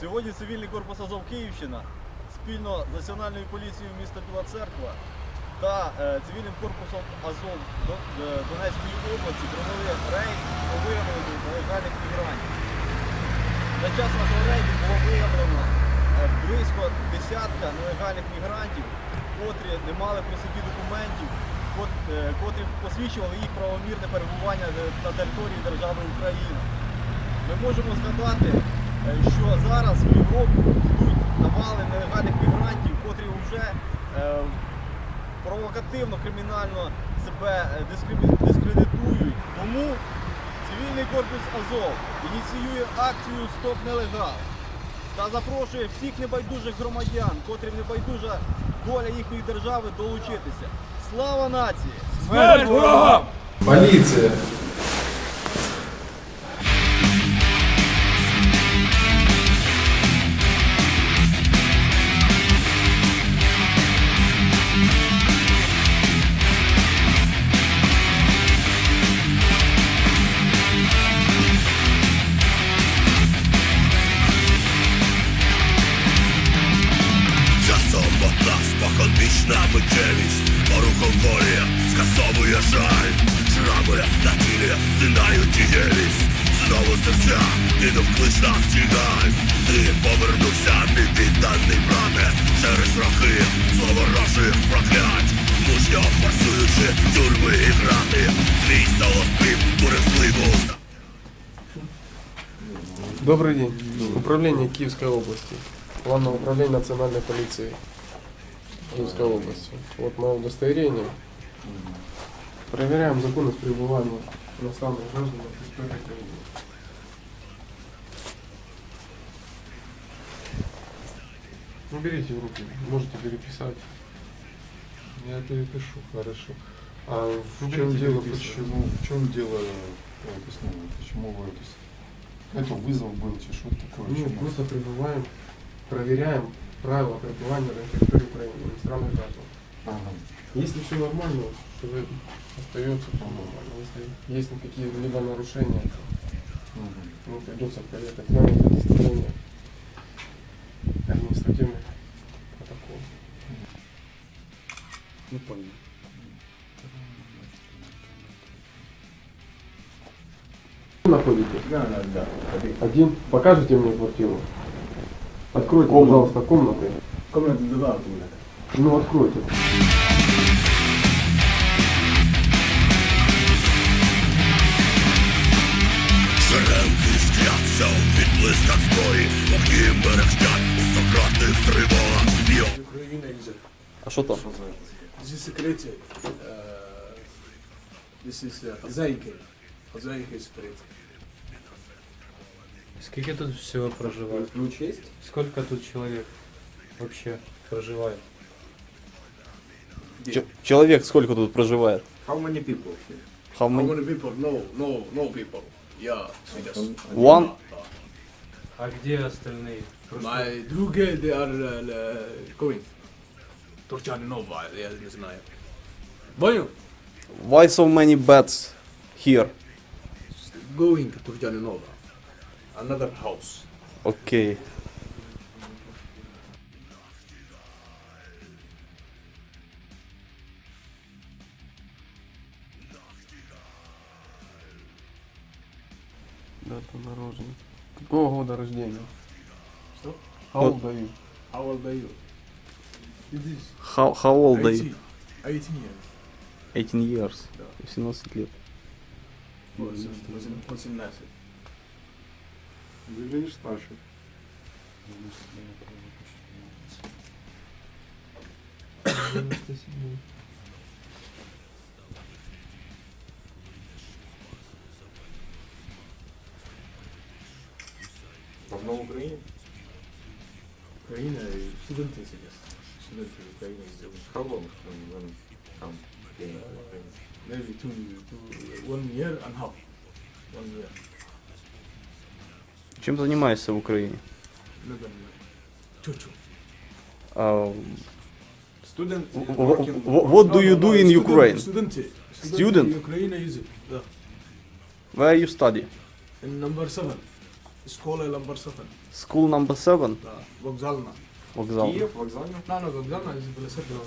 Сьогодні цивільний корпус Азов Київщина спільно з Національною поліцією міста Біла Церква та е, цивільним корпусом Азов е, Донецької області провели рейд по виявленню нелегальних мігрантів. За час нашого рейду було виявлено е, близько десятка нелегальних мігрантів, котрі не мали при собі документів, котрі посвідчували їх правомірне перебування на території держави Україна. Ми можемо згадати, що зараз в Європу йдуть навали нелегальних мігрантів, котрі вже е, провокативно, кримінально себе е, дискредитують. Тому цивільний корпус Азов ініціює акцію Стоп нелегал та запрошує всіх небайдужих громадян, котрим небайдужа доля їхньої держави, долучитися. Слава нації! Смерть ворогам! Полиция. споконвічна миттєвість Порухом волі скасовує жаль Шрами на тілі зінають дієвість Знову серця іду в клич на втігай Ти повернувся, мій відданий брате Через роки слово ворожих проклять Мужньо форсуючи тюрми і грати Твій солоспів буревсливу Добрый день. Управление Киевской области. Главное управление национальной полиции Киевской области. Вот мое удостоверение. Проверяем законность пребывания иностранных граждан на территории Украины. Ну, берите в руки, можете переписать. Я перепишу, хорошо. А в Ну, чем дело? Почему? В чем дело? э, снова, почему вы это... Это вызов был, чи что такое? Ну, Чему? просто пребываем, проверяем правила пребывания на территории Украины, иностранных граждан. Ага. Если все нормально, человек остается нормально. Если есть какие-либо нарушения, то ну, придется проехать с нами для составления административных протоколов. Не понял. Вы находитесь? Да, да, да. Один. Покажите мне квартиру. Откройте, Комнату. пожалуйста, комнаты. Комната два комната. Ну, откройте. Шеренги скляться у відблисках зброї, поки мерехтять у тривогах. Йо Ukraine is a, А що там? Uh, this is uh, Zaike. Zaike secret. Сколько тут всего проживает? Ключ есть? Сколько тут человек вообще проживает? Ч- Человек сколько тут проживает? How many people here? How How many? many people? No, no, no people. Yeah, yes. One? А где остальные? Просто My други, they are uh, uh, going. Турчанинова, я не знаю. Понял? Why so many beds here? Going to Turjanинова. Another house. Окей. Дата нарожения. Какого года рождения? Что? How old are you? How old are you? It is How, how old are you? 18. 18 years. 18 years. Да. 18 лет. Восемь- восемь- 18. Выглядишь старше. Давно в Украине? Украина и студенты сейчас. Студенты Украины сделали. How long when, when come Ukraine? Maybe two, two, one year and half. One year. Чем занимаешься в Украине? Uh, Student. Working, what do you do in Ukraine? Student. Student. Ukraine is yeah. Where you study? In number seven. School number seven. School number seven. Да. Вокзальна. Вокзальна. Київ, вокзальна. На, на вокзальна, і були сиділи